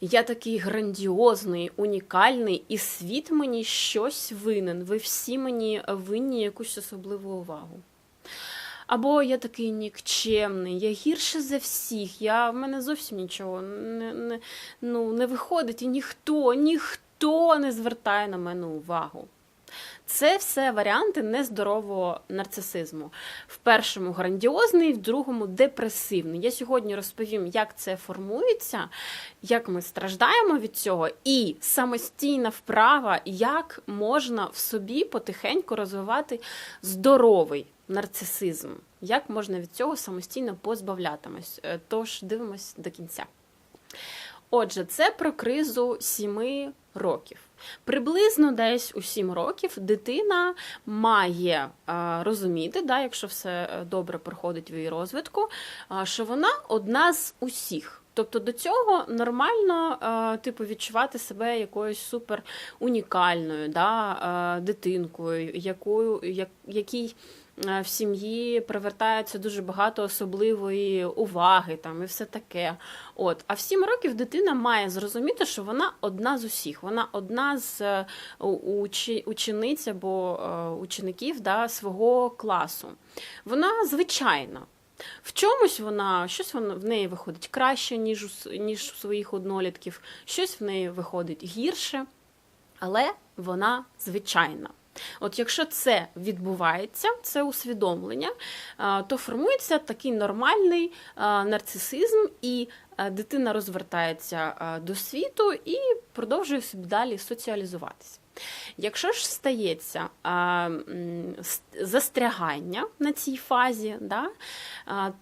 Я такий грандіозний, унікальний, і світ мені щось винен. Ви всі мені винні якусь особливу увагу. Або я такий нікчемний, я гірше за всіх, я, в мене зовсім нічого не, не, ну, не виходить, і ніхто, ніхто не звертає на мене увагу. Це все варіанти нездорового нарцисизму. В першому грандіозний, в другому депресивний. Я сьогодні розповім, як це формується, як ми страждаємо від цього, і самостійна вправа, як можна в собі потихеньку розвивати здоровий нарцисизм, як можна від цього самостійно позбавлятимось. Е, Тож дивимось до кінця. Отже, це про кризу 7 років. Приблизно десь у 7 років дитина має е, розуміти, да, якщо все е, добре проходить в її розвитку, е, що вона одна з усіх. Тобто до цього нормально е, типу, відчувати себе якоюсь супер унікальною да, е, дитинкою, якою, як, якій е, в сім'ї привертається дуже багато особливої уваги там, і все таке. От. А в 7 років дитина має зрозуміти, що вона одна з усіх, вона одна з учі- учениць або учеників да, свого класу. Вона звичайна. В чомусь вона, щось вона, в неї виходить краще, ніж у, ніж у своїх однолітків, щось в неї виходить гірше, але вона звичайна. От якщо це відбувається, це усвідомлення, то формується такий нормальний нарцисизм, і дитина розвертається до світу і продовжує собі далі соціалізуватися. Якщо ж стається а, застрягання на цій фазі, да,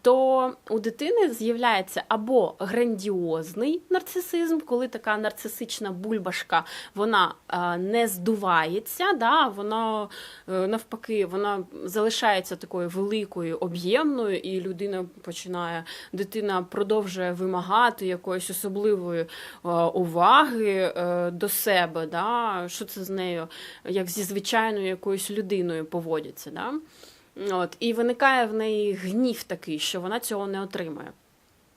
то у дитини з'являється або грандіозний нарцисизм, коли така нарцисична бульбашка вона а, не здувається, да, вона е, навпаки вона залишається такою великою, об'ємною, і людина починає, дитина продовжує вимагати якоїсь особливої е, уваги е, до себе. Да? Що це з нею, як зі звичайною якоюсь людиною поводяться. Да? От, і виникає в неї гнів такий, що вона цього не отримує.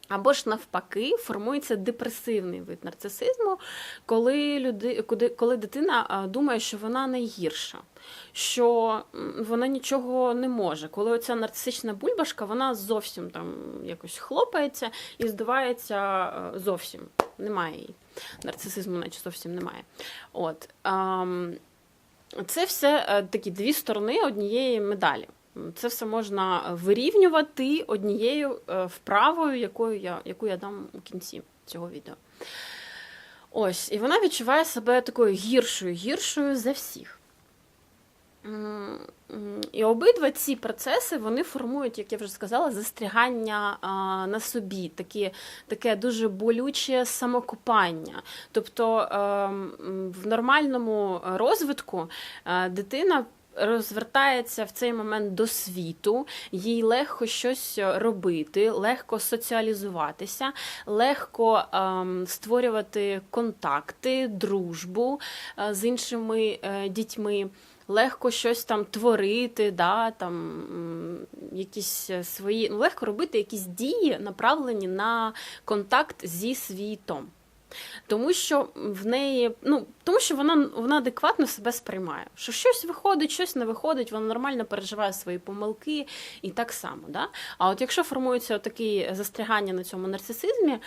Або ж навпаки, формується депресивний вид нарцисизму, коли, люди, коли дитина думає, що вона найгірша, що вона нічого не може. Коли оця нарцисична бульбашка, вона зовсім там якось хлопається і здувається зовсім. Немає її. Нарцисизму, наче зовсім немає. От. це все е, такі дві сторони однієї медалі. Це все можна вирівнювати однією е, вправою, якою я, яку я дам у кінці цього відео. Ось, і вона відчуває себе такою гіршою, гіршою за всіх. І обидва ці процеси вони формують, як я вже сказала, застрягання на собі, такі, таке дуже болюче самокопання. Тобто ем, в нормальному розвитку е, дитина розвертається в цей момент до світу, їй легко щось робити, легко соціалізуватися, легко ем, створювати контакти, дружбу е, з іншими е, дітьми. Легко щось там творити, да, там, якісь е, свої, ну, легко робити якісь дії, направлені на контакт зі світом. Тому що в неї, ну тому що вона, вона адекватно себе сприймає. Що щось виходить, щось не виходить, вона нормально переживає свої помилки і так само. Да? А от якщо формується таке застрягання на цьому нарцисизмі,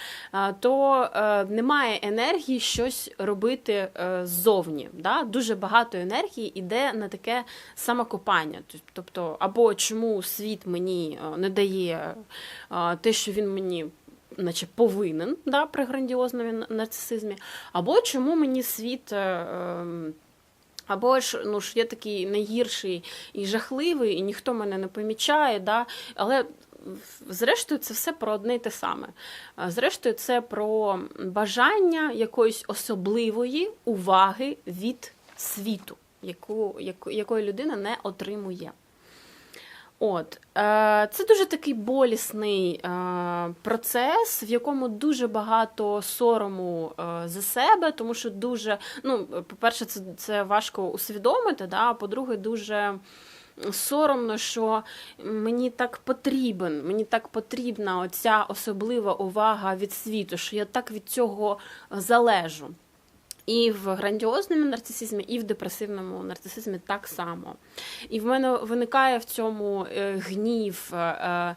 то е, немає енергії щось робити е, ззовні. Да? Дуже багато енергії йде на таке самокопання. Тобто, або чому світ мені е, не дає те, що він мені наче повинен да, при грандіозному нарцисизмі, або чому мені світ. е, ем, Або ж ну ж я такий найгірший і жахливий, і ніхто мене не помічає, да? але зрештою це все про одне й те саме. Зрештою, це про бажання якоїсь особливої уваги від світу, яку, яку, якої людина не отримує. От е, це дуже такий болісний е, процес, в якому дуже багато сорому е, за себе, тому що дуже, ну, по-перше, це, це важко усвідомити. Да? а По-друге, дуже соромно, що мені так потрібен, мені так потрібна оця особлива увага від світу, що я так від цього залежу. І в грандіозному нарцисизмі, і в депресивному нарцисизмі так само. І в мене виникає в цьому е, гнів, е, е,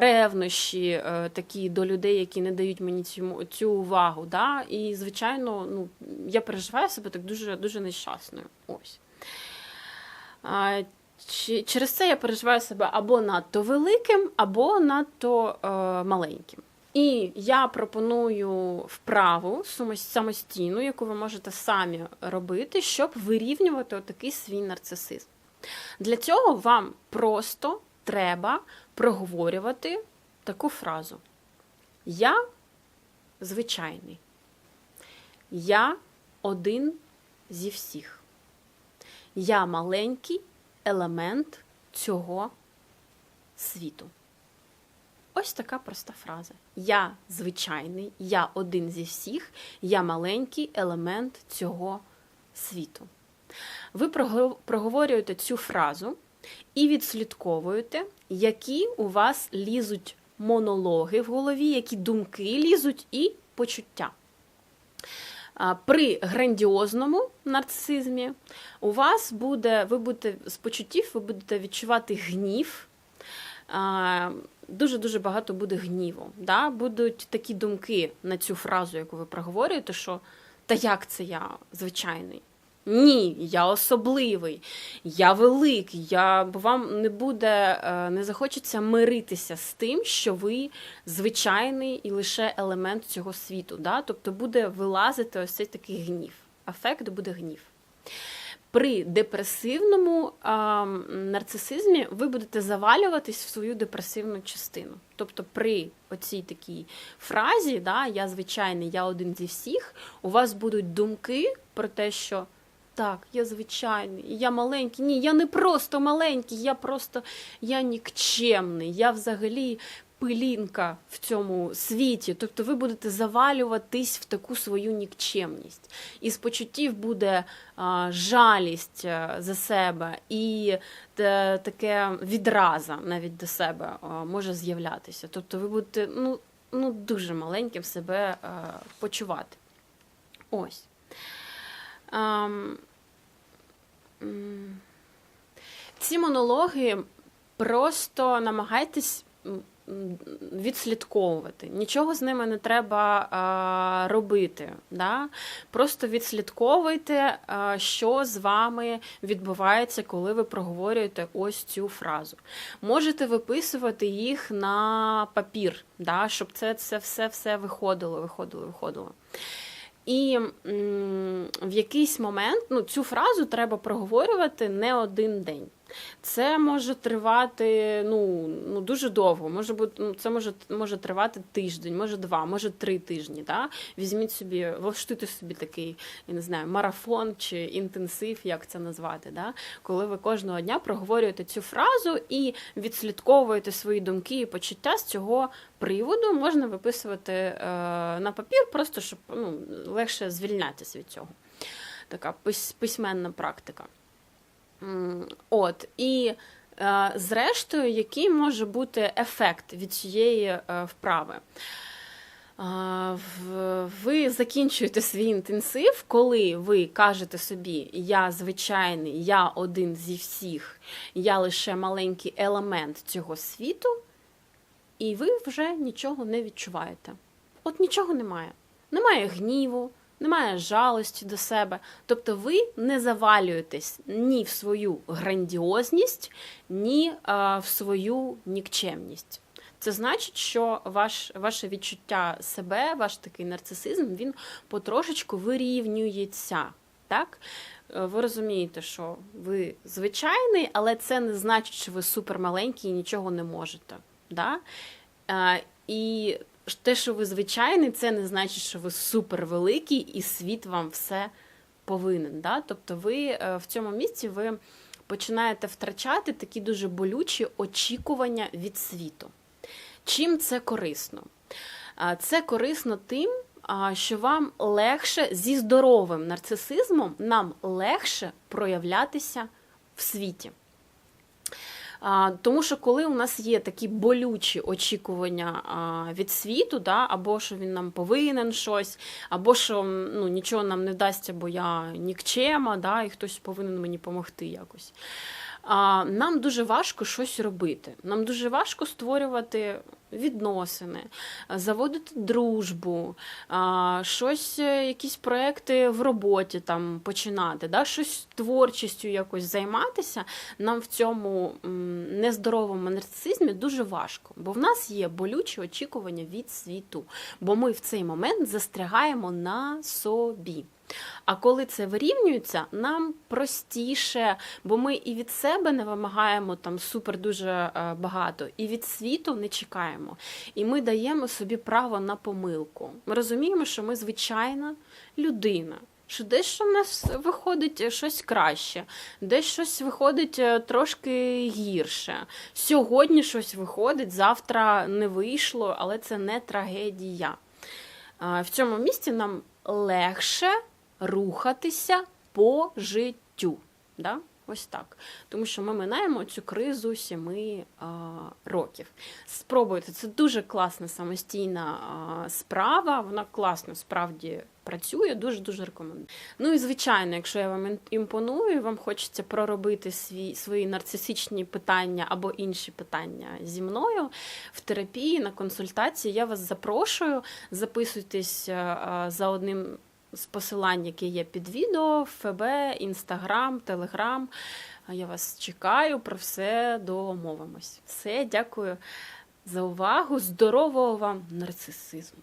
ревнощі такі до людей, які не дають мені цю цю увагу. Да? І, звичайно, ну, я переживаю себе так дуже дуже нещасною. Ось. Через це я переживаю себе або надто великим, або надто маленьким. І я пропоную вправу самостійну, яку ви можете самі робити, щоб вирівнювати отакий свій нарцисизм. Для цього вам просто треба проговорювати таку фразу. Я звичайний. Я один зі всіх. Я маленький елемент цього світу. Ось така проста фраза. Я звичайний, я один зі всіх, я маленький елемент цього світу. Ви проговорюєте цю фразу і відслідковуєте, які у вас лізуть монологи в голові, які думки лізуть і почуття. При грандіозному нарцизмі у вас буде, ви будете з почуттів, ви будете відчувати гнів дуже-дуже багато буде гніву. Да? Будуть такі думки на цю фразу, яку ви проговорюєте, що та як це я звичайний? Ні, я особливий, я великий, я, бо вам не буде, е, не захочеться миритися з тим, що ви звичайний і лише елемент цього світу. Да? Тобто буде вилазити ось цей такий гнів. Афект буде гнів. При депресивному а, нарцисизмі ви будете завалюватись в свою депресивну частину. Тобто, при оцій такій фразі, да, я звичайний, я один зі всіх, у вас будуть думки про те, що так, я звичайний, я маленький. Ні, я не просто маленький, я просто я нікчемний, я взагалі пилінка в цьому світі, тобто ви будете завалюватись в таку свою нікчемність. І з почуттів буде а, жалість е, за себе, і те, таке відраза навіть до себе а, може з'являтися. Тобто ви будете ну, ну, дуже маленьким себе а, почувати. Ось. А, ці монологи просто намагайтесь відслідковувати. Нічого з ними не треба робити. Да? Просто відслідковуйте, що з вами відбувається, коли ви проговорюєте ось цю фразу. Можете виписувати їх на папір, да? щоб це це все все виходило, виходило, виходило. І м, в якийсь момент ну, цю фразу треба проговорювати не один день. Це може тривати ну, ну дуже довго. Може бути, ну, це може може тривати тиждень, може два, може три тижні. Да? Візьміть собі, влаштуйте собі такий, я не знаю, марафон чи інтенсив, як це назвати. Да? Коли ви кожного дня проговорюєте цю фразу і відслідковуєте свої думки і почуття з цього приводу, можна виписувати е, на папір, просто щоб ну, легше звільнятися від цього. Така письменна практика. От, І е, зрештою, який може бути ефект від цієї е, вправи? Ви закінчуєте свій інтенсив, коли ви кажете собі, я звичайний, я один зі всіх, я лише маленький елемент цього світу, і ви вже нічого не відчуваєте. От нічого немає. Немає гніву немає жалості до себе. Тобто ви не завалюєтесь ні в свою грандіозність, ні а, в свою нікчемність. Це значить, що ваш, ваше відчуття себе, ваш такий нарцисизм, він потрошечку вирівнюється. Так? Е, ви розумієте, що ви звичайний, але це не значить, що ви супермаленький і нічого не можете. Да? А, І те, що ви звичайний, це не значить, що ви супервеликий і світ вам все повинен. Да? Тобто, ви е, в цьому місці ви починаєте втрачати такі дуже болючі очікування від світу. Чим це корисно? Це корисно тим, що вам легше зі здоровим нарцисизмом нам легше проявлятися в світі. Тому що коли у нас є такі болючі очікування від світу, да, або що він нам повинен щось, або що ну, нічого нам не вдасться, бо я нікчема, да, і хтось повинен мені допомогти якось. А, нам дуже важко щось робити. Нам дуже важко створювати відносини, заводити дружбу, а, щось, е, якісь проекти в роботі там починати, да, щось творчістю якось займатися. Нам в цьому нездоровому нарцисизмі дуже важко, бо в нас є болючі очікування від світу, бо ми в цей момент застрягаємо на собі. А коли це вирівнюється, нам простіше, бо ми і від себе не вимагаємо там супер дуже е, багато, і від світу не чекаємо. І ми даємо собі право на помилку. Ми розуміємо, що ми звичайна людина. Що десь в нас виходить щось краще, десь щось виходить е, трошки гірше. Сьогодні щось виходить, завтра не вийшло, але це не трагедія. В цьому місці нам легше рухатися по життю. Да? Ось так. Тому що ми минаємо цю кризу сіми а, років. Спробуйте, це дуже класна самостійна а, справа. Вона класно справді працює, дуже-дуже рекомендую. Ну і звичайно, якщо я вам імпоную, вам хочеться проробити свій, свої нарцисичні питання або інші питання зі мною в терапії на консультації, я вас запрошую. Записуйтесь а, за одним з посилань, які є під відео, ФБ, Інстаграм, Телеграм. Я вас чекаю, про все домовимось. Все, дякую за увагу. Здорового вам нарцисизму!